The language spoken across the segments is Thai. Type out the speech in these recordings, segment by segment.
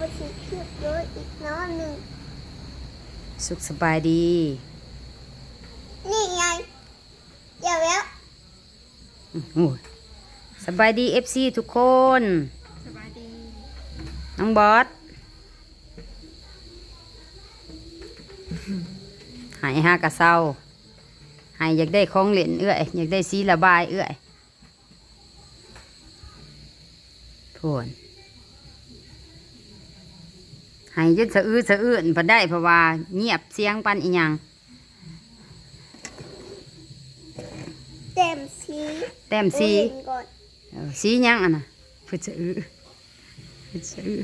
มาชิคลิปด้วยอีกน้อยหนึ่ง สุขสบายดี นี่ไงเดี๋ยวแล้วอื้อหูสบายดีเอฟซีทุกคน สบายดี น้องบอส หายห้ากะเศร้า หายอยากได้ของเล่นเอื้อย อยากได้สีระบายเอื้อยพวน หายยึดสะอื้อสะอื้นพอได้เพราะว่า เงียบเสียงปันอีหยังเต็มสีแต้มสีเล่นก่อนเออสีหยังอะนะเพื่อจะอื้อเพื่อจะอื้อ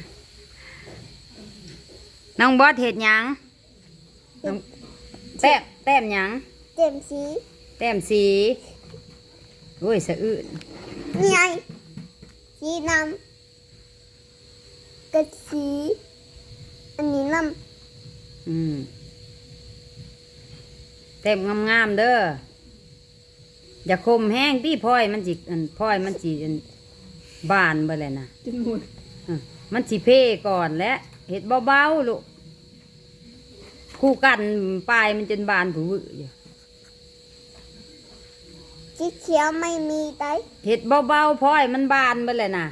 น้องบอสเห็ดหยังน้องแต้มแต้มหยังเต็มสีแต้มสีโอ้ยสะอื้นนี่ไงสีน้ำกับสี อันนี้น้อืมแต้มงามๆเด้ออย่าคมแห้งที่พลอยมันจิอันพลอยมันจิอันบานไปเลยนะจมูกอะมันสิเพ่ก่อนและเห็ดเบาๆลูกคู่กันปลายมันจนบานผู้วืออยู่ำสีเขียวไม่มีไดเห็ดเบาๆพลอยมันบานไปเลยนะ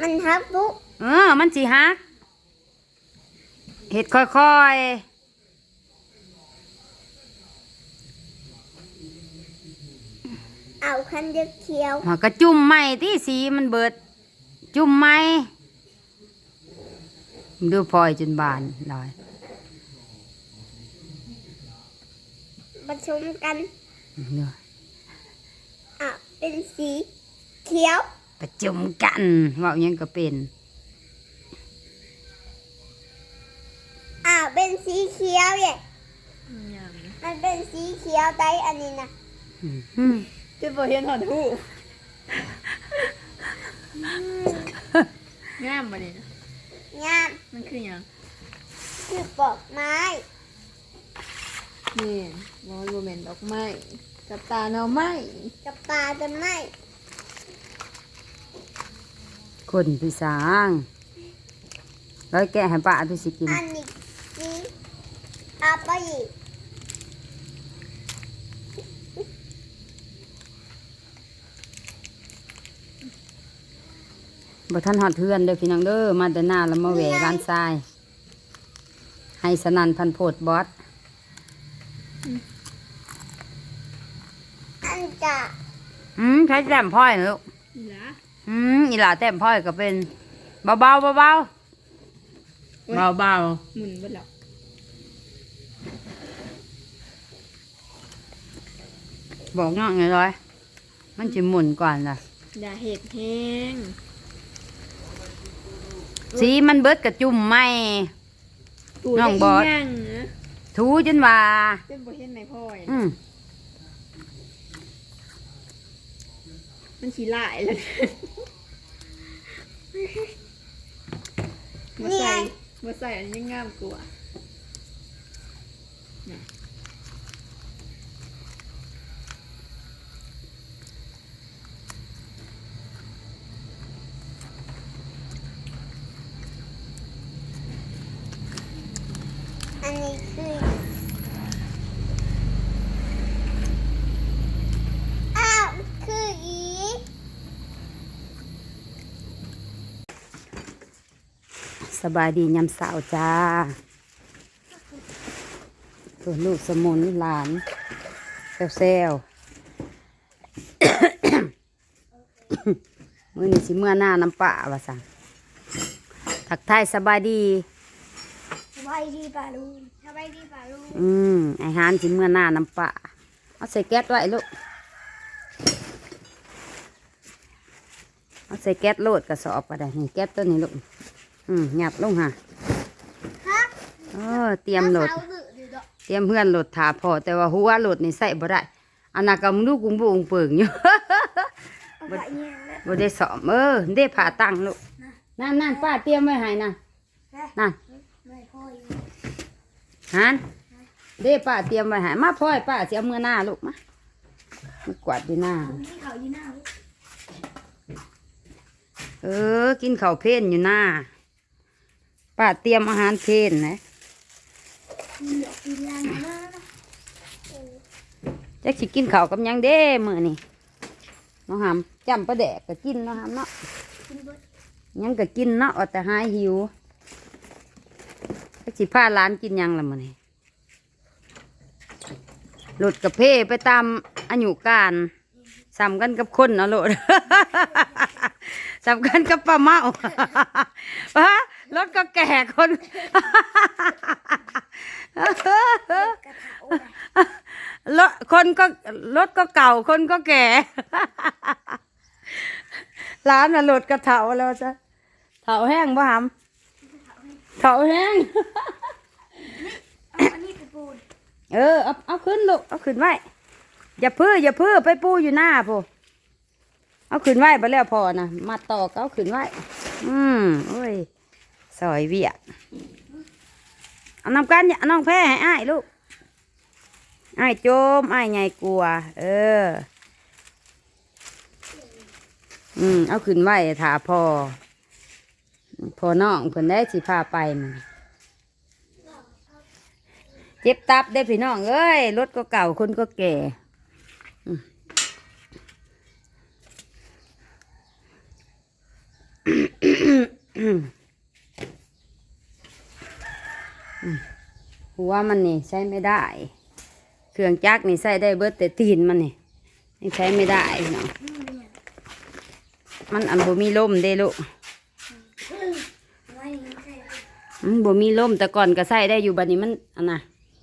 มันทับปุ๊ เออ มันสิฮักเห็ดค่อยเอาคันเดียวเขียวๆหัวกระจุ่มไหมที่สีมันเบิด จุ่มไหมดูพลอยจนบานลอยผสมกันเนอะอะเป็นสีเขียว ประจุมกันเว่าหยังก็เป็น อะ เป็นสีเขียวเนี่ยงามนะมันเป็นสีเขียวไดอันนี้นะอืมจะบ่เห็นหอดหูงามบ่เนี่ยงามมันคือหยังคือปอกไม้นี่มอนโรแมนดอกไม้กับตาหน่อไม้กับปลาต้นไม้คนพี่สางร้อยแกะให้ป้าพี่สิกินอันนี้สีอาไปอีก บ่ท่านหอดเทือนเด้อพี่น้องเด้อมาแต่หน้าแล้วมาแหวร้านทราย ให้สนันพันโพดบอสอันจะอืมใช้แต้มพ่อยนะลูกนี่ล่ะอืมอีหลาแต้มพ่อยก็เป็น เบาๆเบาๆเบาเบาเบาหมุนเบ่แล้วๆ บอกน้องไงร้อย มันจะหมุนก่อนล่ะ อย่าเห็ดแห้งสีมันเบิดกระจุ่มไหม ตูน้องได้บอสย่างนะถูจนว่า เป็นบ่เห็นในพ่อยอืมมันสิหลายแล้วบ่ใส่บ่ใส่อันนี้ยังงามกว่า อันนี้คืออ้าวคืออี สบายดียำสาวจ้าตัวลูกสมุนหลานเซลๆมื่อนี้สิเมื่อหน้าน้ำป่าว่าสั่งทักทายสบายดีสบายดีป่าลุงสบายดีป่าลุงอืมไอหานสิเมื่อหน้าน้ำป่าเอาใส่แก๊สไว้ลูกเอาใส่แก๊สโหลดกระสอบก็ได้นี่แก๊สตัวนี้ลูก อืมหยับลงค่ะฮะเออเตรียมโหลดเอาดื้อดื้อดอกเตรียมเพื่อนโหลดถาพอ แต่ว่าหัวโหลดนี่ใส่บ่ได้อันนั้นก็มึงดูกุ้งบุงเปิงอยู่เอาไปเนี่ยนะบ่ได้สอมเออเด้ผ่าตั้งลูกนั่นนั่นป้าเตรียมไว้ให้นั่นนั่นไม่พ่ออยู่หันเด้ป้าเตรียมไว้ให้มาพ่อยป้าสิเอามือหน้าลูกมามากวาดดีหน้าที่เขาอยู่หน้าลูกเออ กินข้าวเพลนอยู่หน้า ป้าเตรียมอาหารเพลนนะเหลือกินลังมากจักสิกินข้าวกับยังเด้มือนี่น้องหำจำประแดกก็กินเนาะหำเนาะยังก็กินเนาะเอาแต่หายหิวจักสิพาหลานกินยังละมือนี่หลุดกับเพ่ไปตามอายุการสำกันกับคนเนาะโลดสำคัญกับป้าเมาฮะ รถก็แก่คนรถคนก็รถก็เก่าคนก็แก่ร้านน่ะรถกระเถาแล้วจ้ะเถาแห้งป่ะหำเถาแห้งเออเอาเอาขึ้นลูกเอาขึ้นไว้อย่าพื้ออย่าพื้อไปปูอยู่หน้าพูเอาขึ้นไว้ไปแล้วพอนะมาต่อก็เอาขึ้นไว้ อืมโอ้ย ซอยเวียเอาน้ำกันอย่าเอาน้องแพ้ให้อ้ายลูกอ้ายโจมอ้ายไงกลัว เออ อืมเอาขึ้นไว้ถาพอ พอน้องเพิ่นได้สิพาไปมันเจ็บตับได้พี่น้องเอ้ยรถก็เก่าคนก็แก่อืม หัวมันนี่ใช้ไม่ได้ เครื่องจักรนี่ใช้ได้เบิดแต่ตีนมันนี่นี่ใช้ไม่ได้พี่น้องมันอันบ่มีลมเด้ลูกมันบ่มีลมแต่ก่อนก็ใส่ได้อยู่บัดนี้มันอันน่ะ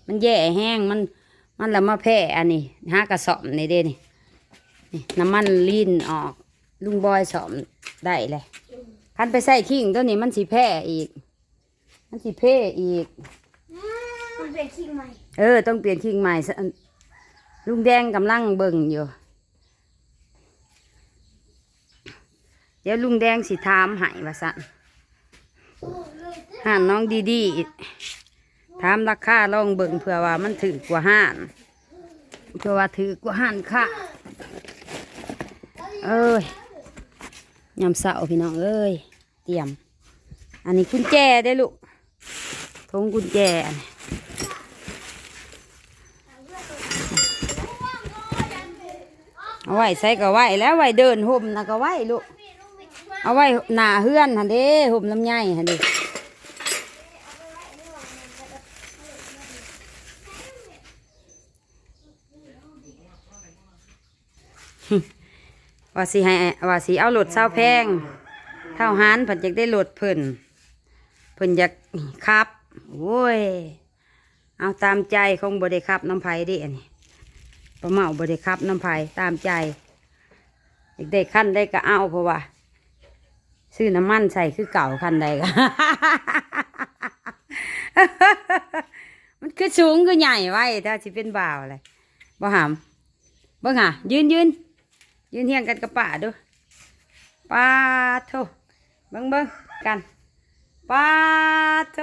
มันแย่แห้งมัน มันแล้วมาแพ้อันนี้หากระสอบนี่เด้นี่นี่น้ำมันลีนออก ลุงบอยสอมได้เลยคันไปใส่ขิงตัวนี้มันสิแพ้อีก มันสิเพ่อีก มันเป็นขิงใหม่เออ ต้องเปลี่ยนขิงใหม่ซะอันลุงแดงกำลังเบิ่งอยู่ เดี๋ยวลุงแดงสิถามให้ว่าสั่นห้านน้องดีดีถามราคาลองเบิ่งเผื่อว่ามันถือกว่าห้านเผื่อว่าถือกว่าห้านค่ะ เอ้ยยำเสาพี่น้องเอ้ย เตรียม อันนี้กุญแจได้อลูก ทงกุญแจเอาไว้ใส่ก็ไว้แล้วไว้เดินห่มนะก็ไว้ลูกเอาไว้หนาเฮือนหันเด้ห่มลำไยหันเด้ว่าสิให้ว่าสิเอารถเศร้าแพงเท่าหานเพิ่นอยากได้รถเพิ่นเพิ่นอยากขับ โอ้ย เอาตามใจของบริขับน้ำไผ่ดิอันนี้ประเมาบริขับน้ำไผ่ตามใจอยากได้ขั้นได้ก็เอาเพราะว่าซื้อน้ำมันใส่คือเก่าคันใดก็มันคือสูงคือใหญ่ไว้ถ้าสิเป็นบ่าวเลยบ่หามเบิ่งหะยืนยืนยืนเทียงกันกับป่าดูป้าโทเบิ่งเบิ่งกัน ป้าโท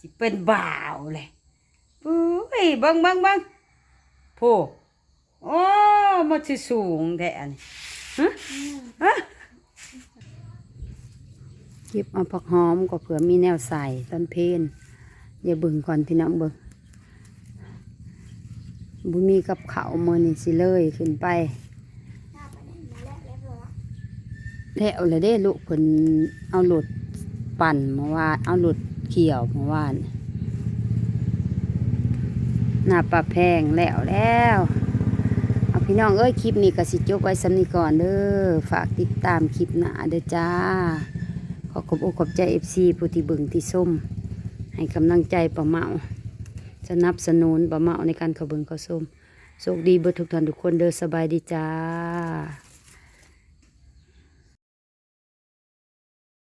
สิเป็นบ่าวเลยปุ้ยเบิ่งเบิ่งเบิ่งโพโอ้มันสิสูงแท้อันนี้ฮะฮะเก็บเอาผักหอมก็เผื่อมีแนวใส่ตอนเพลนอย่าเบิ่งก่อนพี่น้องเบิ่งบุมีกับเขาวมือนี่สิเลยขึ้นไปหน้าไปนั่นมาแล้วเรียบร้อยแล้วเลยเด้ลูกเพิ่นเอาหลุด ปั่นเมื่อวานเอาหลุดเขียวเมื่อวานหน้าปลาแพงแล้วแล้วเอาพี่น้องเอ้ยคลิปนี้ก็สิจบไว้สำนีก่อนเด้อฝากติดตามคลิปหน้าเด้อจ้า ขอขอบอกขอบใจเอฟซีผู้ที่บิ่งที่ส้ม ให้กำลังใจป้าเมาสนับสนุนป้าเมาในการเข้าเบิ่งข้าส้มโชคดีเบิดทุกท่านทุกคนเด้อสบายดีจ้า